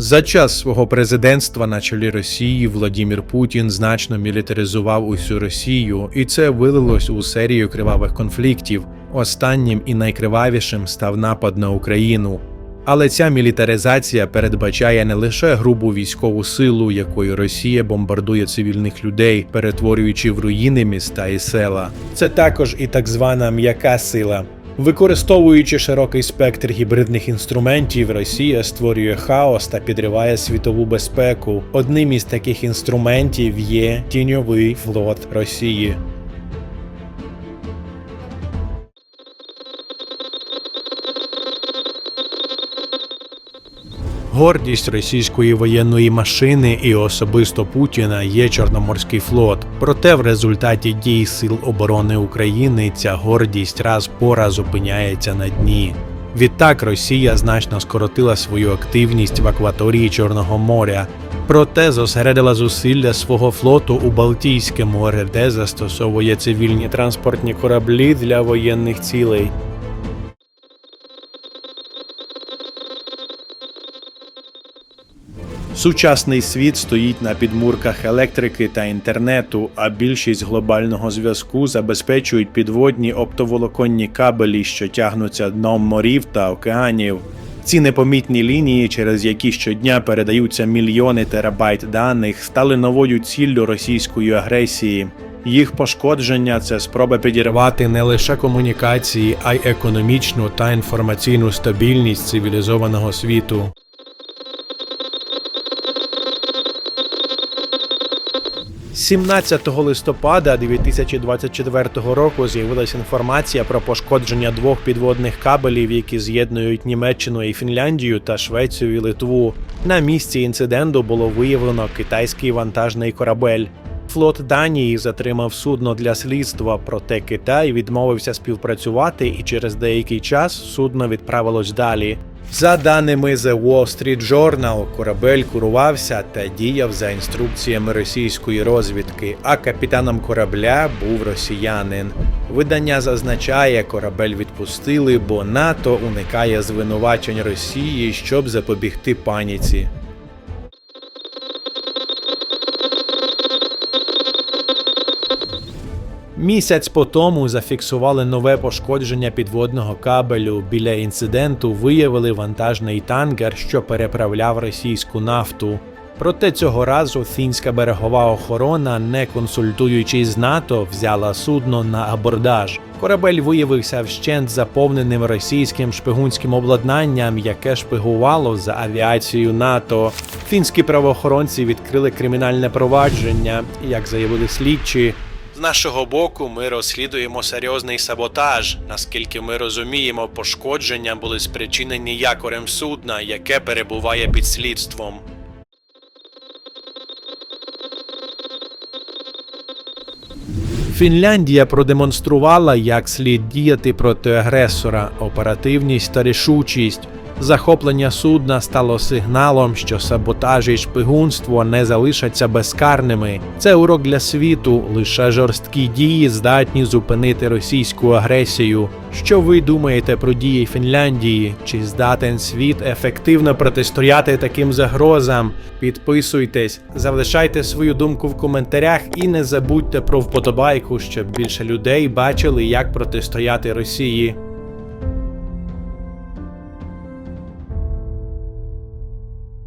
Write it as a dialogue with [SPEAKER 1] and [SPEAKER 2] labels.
[SPEAKER 1] За час свого президентства на чолі Росії Владімір Путін значно мілітаризував усю Росію, і це вилилось у серію кривавих конфліктів. Останнім і найкривавішим став напад на Україну. Але ця мілітаризація передбачає не лише грубу військову силу, якою Росія бомбардує цивільних людей, перетворюючи в руїни міста і села. Це також і так звана м'яка сила. Використовуючи широкий спектр гібридних інструментів, Росія створює хаос та підриває світову безпеку. Одним із таких інструментів є тіньовий флот Росії. Гордість російської воєнної машини і особисто Путіна є Чорноморський флот. Проте в результаті дій Сил оборони України ця гордість раз по раз опиняється на дні. Відтак Росія значно скоротила свою активність в акваторії Чорного моря, проте зосередила зусилля свого флоту у Балтійське море, де застосовує цивільні транспортні кораблі для воєнних цілей. Сучасний світ стоїть на підмурках електрики та інтернету, а більшість глобального зв'язку забезпечують підводні оптоволоконні кабелі, що тягнуться дном морів та океанів. Ці непомітні лінії, через які щодня передаються мільйони терабайт даних, стали новою ціллю російської агресії. Їх пошкодження це спроба підірвати не лише комунікації, а й економічну та інформаційну стабільність цивілізованого світу. 17 листопада 2024 року з'явилася інформація про пошкодження двох підводних кабелів, які з'єднують Німеччину і Фінляндію та Швецію і Литву. На місці інциденту було виявлено китайський вантажний корабель. Флот Данії затримав судно для слідства, проте Китай відмовився співпрацювати, і через деякий час судно відправилось далі. За даними The Wall Street Journal, корабель курувався та діяв за інструкціями російської розвідки, а капітаном корабля був росіянин. Видання зазначає, корабель відпустили, бо НАТО уникає звинувачень Росії, щоб запобігти паніці. Місяць по тому зафіксували нове пошкодження підводного кабелю. Біля інциденту виявили вантажний танкер, що переправляв російську нафту. Проте цього разу фінська берегова охорона, не консультуючись з НАТО, взяла судно на абордаж. Корабель виявився вщент заповненим російським шпигунським обладнанням, яке шпигувало за авіацією НАТО. Фінські правоохоронці відкрили кримінальне провадження, як заявили слідчі. З нашого боку ми розслідуємо серйозний саботаж. Наскільки ми розуміємо, пошкодження були спричинені якорем судна, яке перебуває під слідством. Фінляндія продемонструвала, як слід діяти проти агресора, оперативність та рішучість. Захоплення судна стало сигналом, що саботаж і шпигунство не залишаться безкарними. Це урок для світу. Лише жорсткі дії здатні зупинити російську агресію. Що ви думаєте про дії Фінляндії? Чи здатен світ ефективно протистояти таким загрозам? Підписуйтесь, залишайте свою думку в коментарях і не забудьте про вподобайку, щоб більше людей бачили, як протистояти Росії.